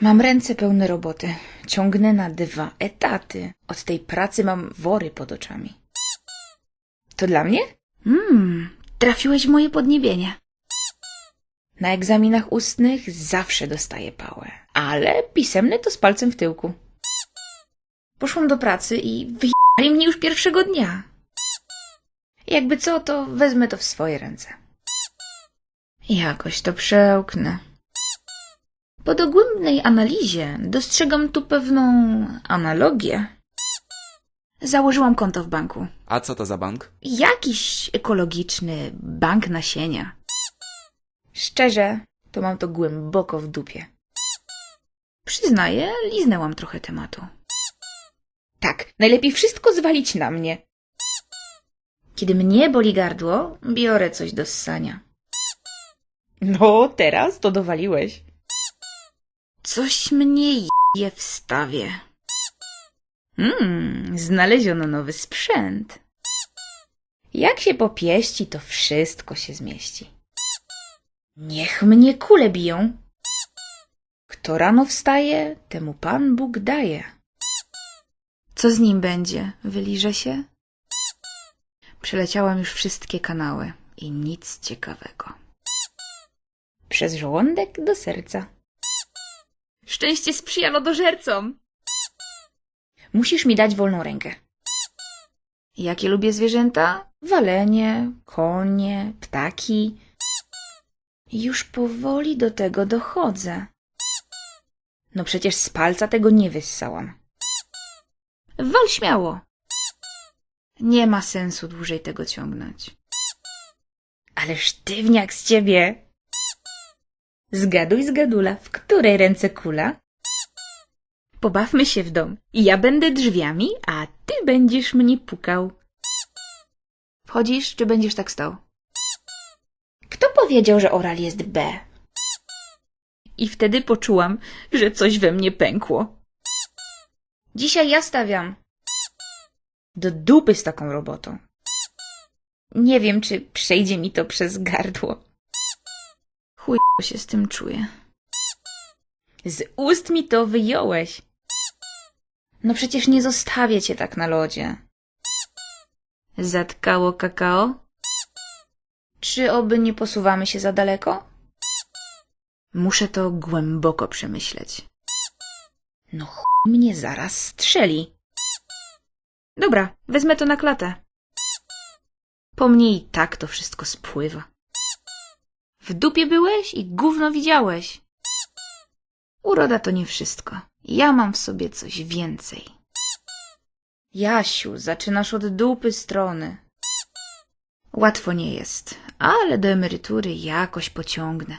Mam ręce pełne roboty. Ciągnę na dwa etaty. Od tej pracy mam wory pod oczami. To dla mnie? Mmm, trafiłeś w moje podniebienie. Na egzaminach ustnych zawsze dostaję pałę, ale pisemne to z palcem w tyłku. Poszłam do pracy i wyjechali mnie już pierwszego dnia. Jakby co, to wezmę to w swoje ręce. Jakoś to przełknę. Po dogłębnej analizie dostrzegam tu pewną analogię. Założyłam konto w banku. A co to za bank? Jakiś ekologiczny bank nasienia. Szczerze, to mam to głęboko w dupie. Przyznaję, liznęłam trochę tematu. Tak, najlepiej wszystko zwalić na mnie. Kiedy mnie boli gardło, biorę coś do ssania. No, teraz to dowaliłeś. Coś mnie je w stawie. Mmm, znaleziono nowy sprzęt. Jak się popieści, to wszystko się zmieści. Niech mnie kule biją. Kto rano wstaje, temu Pan Bóg daje. Co z nim będzie? Wyliże się? Przeleciałam już wszystkie kanały i nic ciekawego. Przez żołądek do serca. Szczęście sprzyja lodożercom! Musisz mi dać wolną rękę. Jakie lubię zwierzęta? Walenie, konie, ptaki. Już powoli do tego dochodzę. No przecież z palca tego nie wyssałam. Wal śmiało! Nie ma sensu dłużej tego ciągnąć. Ale sztywniak z ciebie. Zgaduj, zgadula, w której ręce kula? Pobawmy się w dom. Ja będę drzwiami, a ty będziesz mnie pukał. Wchodzisz, czy będziesz tak stał? Kto powiedział, że oral jest B? I wtedy poczułam, że coś we mnie pękło. Dzisiaj ja stawiam. Do dupy z taką robotą. Nie wiem, czy przejdzie mi to przez gardło. Chuj się z tym czuję. Z ust mi to wyjąłeś. No przecież nie zostawię cię tak na lodzie. Zatkało kakao? Czy oby nie posuwamy się za daleko? Muszę to głęboko przemyśleć. No ch... mnie zaraz strzeli. Dobra, wezmę to na klatę. Po mnie i tak to wszystko spływa. W dupie byłeś i gówno widziałeś. Uroda to nie wszystko. Ja mam w sobie coś więcej. Jasiu, zaczynasz od dupy strony. Łatwo nie jest, ale do emerytury jakoś pociągnę.